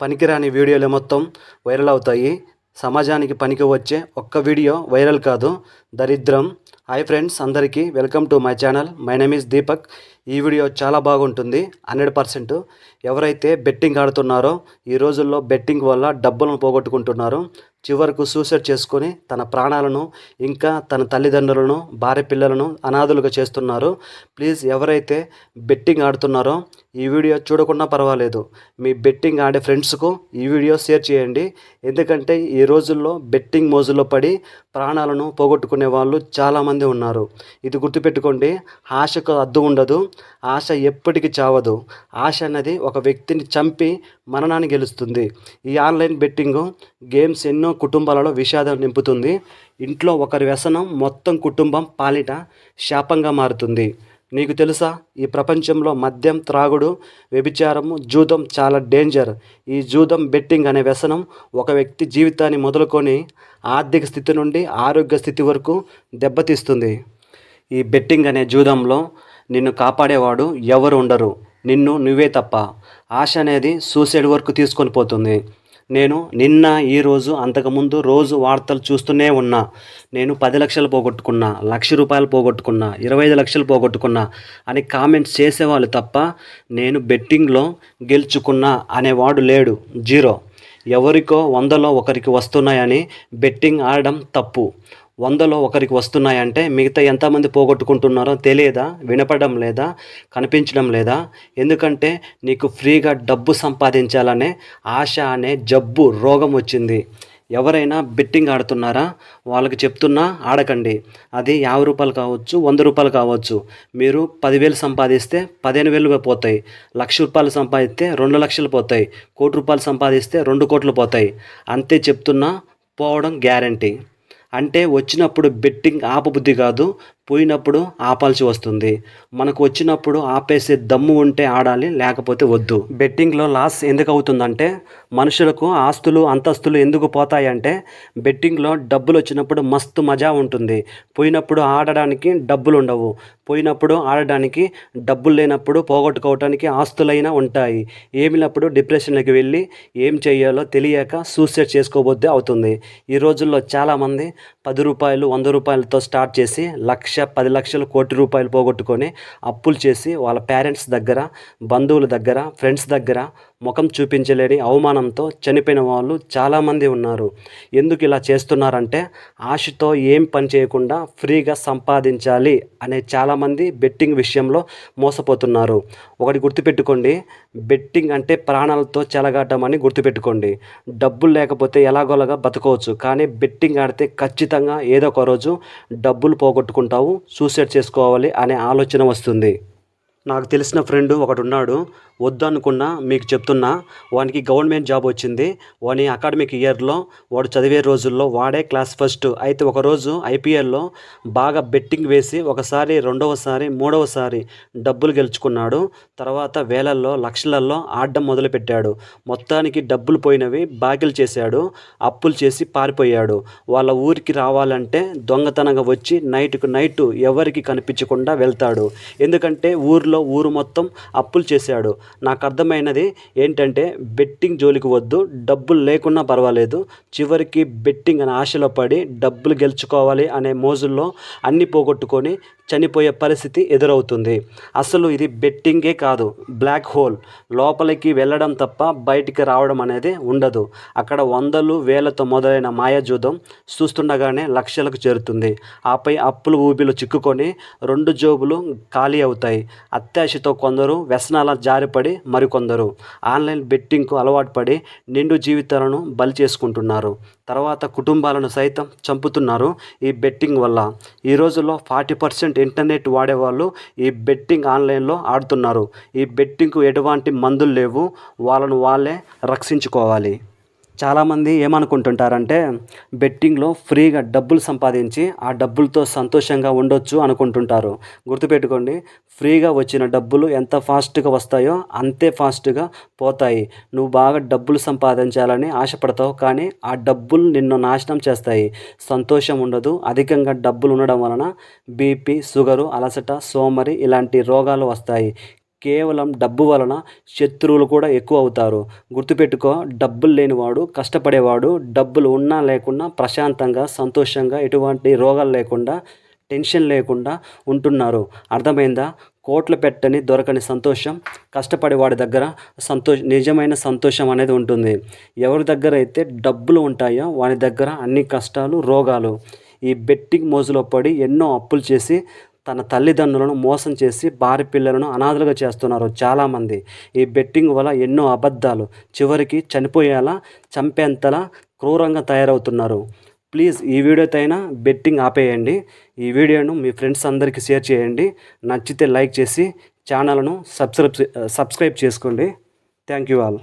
పనికిరాని వీడియోలు మొత్తం వైరల్ అవుతాయి. సమాజానికి పనికి వచ్చే ఒక్క వీడియో వైరల్ కాదు. దరిద్రం. హాయ్ ఫ్రెండ్స్ అందరికీ welcome to my channel. My name is Deepak. ఈ వీడియో చాలా బాగుంటుంది. హండ్రెడ్ పర్సెంట్ ఎవరైతే బెట్టింగ్ ఆడుతున్నారో ఈ రోజుల్లో బెట్టింగ్ వల్ల డబ్బులను పోగొట్టుకుంటున్నారో. చివరకు సూసైడ్ చేసుకొని తన ప్రాణాలను ఇంకా తన తల్లిదండ్రులను భార్య పిల్లలను అనాథులుగా చేస్తున్నారు. ప్లీజ్ ఎవరైతే బెట్టింగ్ ఆడుతున్నారో ఈ వీడియో చూడకుండా పర్వాలేదు. మీ బెట్టింగ్ ఆడే ఫ్రెండ్స్కు ఈ వీడియో షేర్ చేయండి. ఎందుకంటే ఈ రోజుల్లో బెట్టింగ్ మోజులో పడి ప్రాణాలను పోగొట్టుకునే వాళ్ళు చాలామంది ఉన్నారు. ఇది గుర్తుపెట్టుకోండి ఆశకు అద్దు ఉండదు ఆశ ఎప్పటికీ చావదు. ఆశ అన్నది ఒక వ్యక్తిని చంపి మరణాన్ని గెలుస్తుంది. ఈ ఆన్లైన్ బెట్టింగ్ గేమ్స్ ఎన్నో కుటుంబాలలో విషాదం నింపుతుంది. ఇంట్లో ఒకరి వ్యసనం మొత్తం కుటుంబం పాలిట శాపంగా మారుతుంది. నీకు తెలుసా? ఈ ప్రపంచంలో మద్యం త్రాగుడు వ్యభిచారము జూదం చాలా డేంజర్. ఈ జూదం బెట్టింగ్ అనే వ్యసనం ఒక వ్యక్తి జీవితాన్ని మొదలుకొని ఆర్థిక స్థితి నుండి ఆరోగ్య స్థితి వరకు దెబ్బతీస్తుంది. ఈ బెట్టింగ్ అనే జూదంలో నిన్ను కాపాడేవాడు ఎవరు ఉండరు. నిన్ను నువ్వే తప్ప. ఆశ అనేది సూసైడ్ వరకు తీసుకొని పోతుంది. నేను నిన్న ఈరోజు అంతకుముందు రోజు వార్తలు చూస్తూనే ఉన్నా. నేను పది లక్షలు పోగొట్టుకున్నా లక్ష రూపాయలు పోగొట్టుకున్నా ఇరవై ఐదు లక్షలు పోగొట్టుకున్నా అని కామెంట్స్ చేసేవాళ్ళు తప్ప నేను బెట్టింగ్లో గెలుచుకున్నా అనేవాడు లేడు. జీరో. ఎవరికో వందలో ఒకరికి వస్తున్నాయని బెట్టింగ్ ఆడడం తప్పు. వందలో ఒకరికి వస్తున్నాయంటే మిగతా ఎంతమంది పోగొట్టుకుంటున్నారో తెలియదా? వినపడడం లేదా? కనిపించడం లేదా? ఎందుకంటే నీకు ఫ్రీగా డబ్బు సంపాదించాలనే ఆశ అనే జబ్బు రోగం వచ్చింది. ఎవరైనా బెట్టింగ్ ఆడుతున్నారా? వాళ్ళకి చెప్తున్నా ఆడకండి. అది యాభై రూపాయలు కావచ్చు వంద రూపాయలు కావచ్చు. మీరు పదివేలు సంపాదిస్తే పదిహేను వేలు పోతాయి. లక్ష రూపాయలు సంపాదిస్తే రెండు లక్షలు పోతాయి. కోటి రూపాయలు సంపాదిస్తే రెండు కోట్లు పోతాయి. అంతే చెప్తున్నా పోవడం గ్యారంటీ. అంటే వచ్చినప్పుడు బెట్టింగ్ ఆపబుద్ధి కాదు. పోయినప్పుడు ఆపాల్సి వస్తుంది. మనకు వచ్చినప్పుడు ఆపేసే దమ్ము ఉంటే ఆడాలి లేకపోతే వద్దు. బెట్టింగ్లో లాస్ ఎందుకు అవుతుందంటే మనుషులకు ఆస్తులు అంతస్తులు ఎందుకు పోతాయంటే బెట్టింగ్లో డబ్బులు వచ్చినప్పుడు మస్తు మజా ఉంటుంది. పోయినప్పుడు ఆడడానికి డబ్బులు ఉండవు. పోయినప్పుడు ఆడడానికి డబ్బులు లేనప్పుడు పోగొట్టుకోవటానికి ఆస్తులైనా ఉంటాయి. ఏమినప్పుడు డిప్రెషన్లోకి వెళ్ళి ఏం చేయాలో తెలియక సూసైడ్ చేసుకోబోద్దే అవుతుంది. ఈ రోజుల్లో చాలామంది పది రూపాయలు వంద రూపాయలతో స్టార్ట్ చేసి లక్ష పది లక్షలు కోటి రూపాయలు పోగొట్టుకొని అప్పులు చేసి వాళ్ళ పేరెంట్స్ దగ్గర బంధువుల దగ్గర ఫ్రెండ్స్ దగ్గర ముఖం చూపించలేని అవమానంతో చనిపోయిన వాళ్ళు చాలామంది ఉన్నారు. ఎందుకు ఇలా చేస్తున్నారంటే ఆశతో ఏం పని చేయకుండా ఫ్రీగా సంపాదించాలి అనే చాలామంది బెట్టింగ్ విషయంలో మోసపోతున్నారు. ఒకటి గుర్తుపెట్టుకోండి బెట్టింగ్ అంటే ప్రాణాలతో చెలగాటం అని గుర్తుపెట్టుకోండి. డబ్బులు లేకపోతే ఎలాగోలాగా బతకవచ్చు కానీ బెట్టింగ్ ఆడితే ఖచ్చితంగా ఏదో ఒక రోజు డబ్బులు పోగొట్టుకుంటావు సూసైడ్ చేసుకోవాలి అనే ఆలోచన వస్తుంది. నాకు తెలిసిన ఫ్రెండ్ ఒకడు ఉన్నాడు వద్దనుకున్నా మీకు చెప్తున్నా వానికి గవర్నమెంట్ జాబ్ వచ్చింది. వాని అకాడమిక్ ఇయర్లో వాడు చదివే రోజుల్లో వాడే క్లాస్ ఫస్ట్. అయితే ఒకరోజు ఐపీఎల్లో బాగా బెట్టింగ్ వేసి ఒకసారి రెండవసారి మూడవసారి డబ్బులు గెలుచుకున్నాడు. తర్వాత వేలల్లో లక్షలల్లో ఆడడం మొదలుపెట్టాడు. మొత్తానికి డబ్బులు పోయినవి బాకీలు చేశాడు అప్పులు చేసి పారిపోయాడు. వాళ్ళ ఊరికి రావాలంటే దొంగతనంగా వచ్చి నైట్కు నైట్ ఎవరికి కనిపించకుండా వెళ్తాడు. ఎందుకంటే ఊర్లో ఊరు మొత్తం అప్పులు చేశాడు. నాకు అర్థమైనది ఏంటంటే బెట్టింగ్ జోలికి వద్దు డబ్బులు లేకున్నా పర్వాలేదు. చివరికి బెట్టింగ్ అనే ఆశలో పడి డబ్బులు గెలుచుకోవాలి అనే మోజుల్లో అన్ని పోగొట్టుకొని చనిపోయే పరిస్థితి ఎదురవుతుంది. అసలు ఇది బెట్టింగే కాదు. Black hole. లోపలికి వెళ్ళడం తప్ప బయటికి రావడం అనేది ఉండదు. అక్కడ వందలు వేలతో మొదలైన మాయాజూదం చూస్తుండగానే లక్షలకు చేరుతుంది. ఆపై అప్పులు ఊబిలో చిక్కుకొని రెండు జోబులు ఖాళీ అవుతాయి. అత్యాశతో కొందరు వ్యసనాల జారిపడి మరికొందరు. ఆన్లైన్ బెట్టింగ్కు అలవాటు పడి నిండు జీవితాలను బలి చేసుకుంటున్నారు. తర్వాత కుటుంబాలను సైతం చంపుతున్నారు ఈ బెట్టింగ్ వల్ల. ఈ రోజుల్లో ఫార్టీ పర్సెంట్ ఇంటర్నెట్ వాడేవాళ్ళు ఈ బెట్టింగ్ ఆన్లైన్లో ఆడుతున్నారు. ఈ బెట్టింగ్కు ఎటువంటి మందులు లేవు. వాళ్ళను వాళ్ళే రక్షించుకోవాలి. చాలామంది ఏమనుకుంటుంటారంటే బెట్టింగ్లో ఫ్రీగా డబ్బులు సంపాదించి ఆ డబ్బులతో సంతోషంగా ఉండొచ్చు అనుకుంటుంటారు. గుర్తుపెట్టుకోండి ఫ్రీగా వచ్చిన డబ్బులు ఎంత ఫాస్ట్గా వస్తాయో అంతే ఫాస్ట్గా పోతాయి. నువ్వు బాగా డబ్బులు సంపాదించాలని ఆశపడతావు కానీ ఆ డబ్బులు నిన్ను నాశనం చేస్తాయి. సంతోషం ఉండదు. అధికంగా డబ్బులు ఉండడం వలన బీపీ షుగరు అలసట సోమరి ఇలాంటి రోగాలు వస్తాయి. కేవలం డబ్బు వలన శత్రువులు కూడా ఎక్కువ అవుతారు. గుర్తుపెట్టుకో డబ్బులు లేనివాడు కష్టపడేవాడు డబ్బులు ఉన్నా లేకున్నా ప్రశాంతంగా సంతోషంగా ఎటువంటి రోగాలు లేకుండా టెన్షన్ లేకుండా ఉంటున్నారు. అర్థమైందా? కోట్లు పెట్టని దొరకని సంతోషం కష్టపడే వాడి దగ్గర సంతోష నిజమైన సంతోషం అనేది ఉంటుంది. ఎవరి దగ్గర అయితే డబ్బులు ఉంటాయో వాని దగ్గర అన్ని కష్టాలు రోగాలు. ఈ బెట్టింగ్ మోజులో పడి ఎన్నో అప్పులు చేసి తన తల్లిదండ్రులను మోసం చేసి భార్య పిల్లలను అనాథలుగా చేస్తున్నారు చాలామంది. ఈ బెట్టింగ్ వల్ల ఎన్నో అబద్ధాలు చివరికి చనిపోయేలా చంపేంతలా క్రూరంగా తయారవుతున్నారు. ప్లీజ్ ఈ వీడియోతో బెట్టింగ్ ఆపేయండి. ఈ వీడియోను మీ ఫ్రెండ్స్ అందరికీ షేర్ చేయండి. నచ్చితే లైక్ చేసి ఛానల్ను సబ్స్క్రైబ్ సబ్స్క్రైబ్ చేసుకోండి. Thank you all.